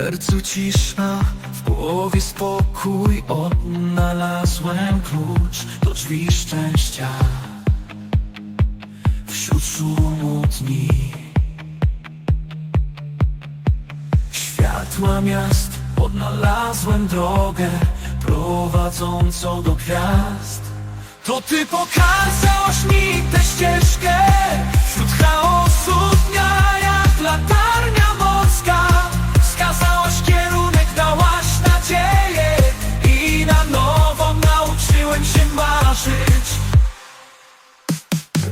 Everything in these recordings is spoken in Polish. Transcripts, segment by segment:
sercu cisza, w głowie spokój Odnalazłem klucz do drzwi szczęścia. Wśród szumu dni Światła miast Odnalazłem drogę Prowadzącą do gwiazd. To Ty pokazałaś mi tę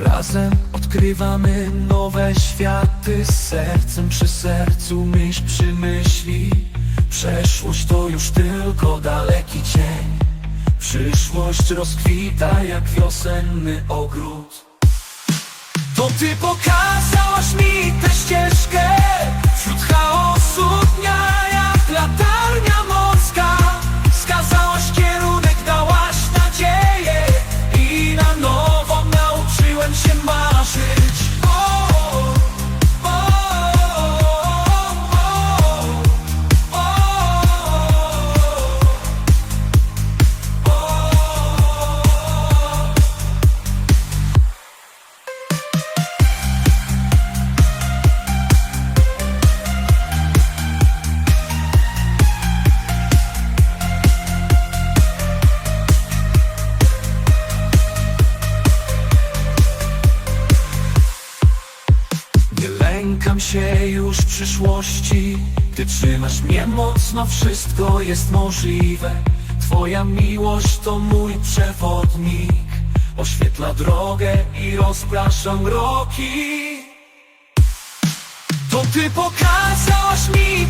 Razem odkrywamy nowe światy sercem przy sercu, myśl przy myśli. Przeszłość to już tylko daleki cień. Przyszłość rozkwita jak wiosenny ogród. To ty pokazałaś mi tę ścieżkę się już przyszłości Gdy trzymasz mnie mocno, wszystko jest możliwe. Twoja miłość to mój przewodnik. Oświetla drogę i rozprasza mroki To Ty pokazałaś mi